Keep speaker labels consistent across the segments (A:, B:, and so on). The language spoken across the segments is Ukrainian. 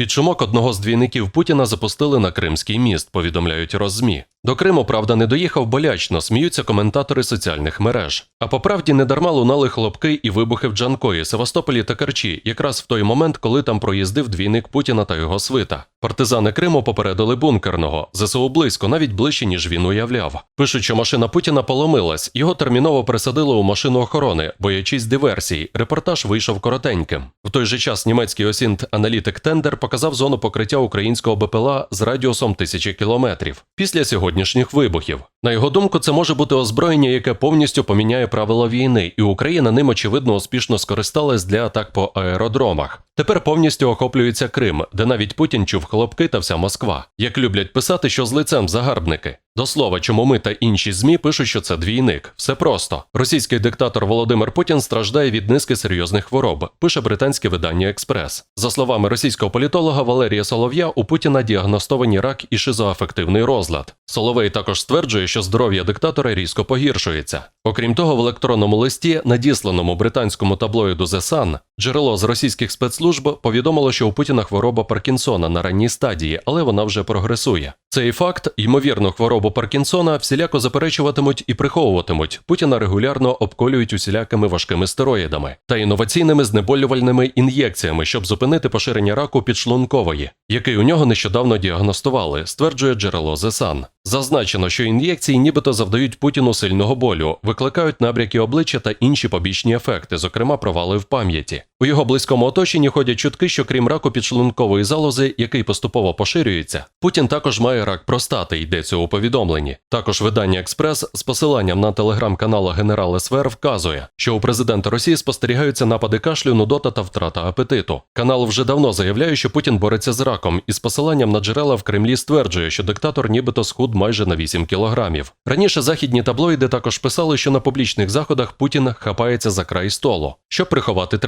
A: Під шумок одного з двійників Путіна запустили на Кримський міст, повідомляють Розмі. До Криму, правда, не доїхав болячно, сміються коментатори соціальних мереж. А по правді недарма лунали хлопки і вибухи в Джанкої, Севастополі та Керчі, якраз в той момент, коли там проїздив двійник Путіна та його свита. Партизани Криму попередили бункерного. ЗСУ близько, навіть ближче, ніж він уявляв. Пишуть, що машина Путіна поломилась, його терміново пересадили у машину охорони, боячись диверсій. Репортаж вийшов коротеньким. Той же час німецький осінт аналітик Тендер показав зону покриття українського БПЛА з радіусом тисячі кілометрів. Після сьогоднішніх вибухів. На його думку, це може бути озброєння, яке повністю поміняє правила війни, і Україна ним очевидно успішно скористалась для атак по аеродромах. Тепер повністю охоплюється Крим, де навіть Путін чув хлопки та вся Москва. Як люблять писати, що з лицем загарбники. До слова, чому ми та інші ЗМІ пишуть, що це двійник. Все просто. Російський диктатор Володимир Путін страждає від низки серйозних хвороб, пише британське видання Експрес. За словами російського політолога Валерія Солов'я, у Путіна діагностовані рак і шизоафективний розлад. Соловей також стверджує, що здоров'я диктатора різко погіршується. Окрім того, в електронному листі, надісланому британському таблоїду The Sun, джерело з російських спецслужб повідомило, що у Путіна хвороба Паркінсона на ранній стадії, але вона вже прогресує. Цей факт, ймовірну хворобу Паркінсона, всіляко заперечуватимуть і приховуватимуть. Путіна регулярно обколюють усілякими важкими стероїдами та інноваційними знеболювальними ін'єкціями, щоб зупинити поширення раку підшлункової, який у нього нещодавно діагностували, стверджує джерело The Sun. Зазначено, що ін'єкції нібито завдають Путіну сильного болю, викликають набряки обличчя та інші побічні ефекти, зокрема провали в пам'яті. У його близькому оточенні ходять чутки, що крім раку підшлункової залози, який поступово поширюється, Путін також має рак простати, йдеться у повідомленні. Також видання Експрес з посиланням на телеграм-канал Генерал СВР вказує, що у президента Росії спостерігаються напади кашлю, нудота та втрата апетиту. Канал вже давно заявляє, що Путін бореться з раком, і з посиланням на джерела в Кремлі стверджує, що диктатор нібито схуд майже на 8 кілограмів. Раніше західні таблоїди також писали, що на публічних заходах Путін хапається за край столу, щоб приховати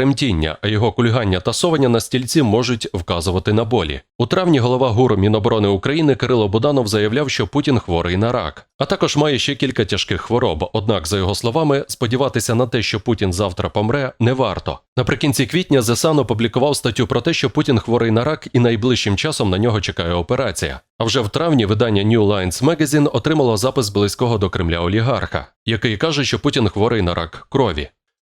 A: тремтіння, а його кульгання та совання на стільці можуть вказувати на болі. У травні голова ГУР Міноборони України Кирило Буданов заявляв, що Путін хворий на рак, а також має ще кілька тяжких хвороб. Однак, за його словами, сподіватися на те, що Путін завтра помре, не варто. Наприкінці квітня Sun опублікував статтю про те, що Путін хворий на рак і найближчим часом на нього чекає операція. А вже в травні видання New Lines Magazine отримало запис близького до Кремля олігарха, який каже, що Путін хворий на рак крові.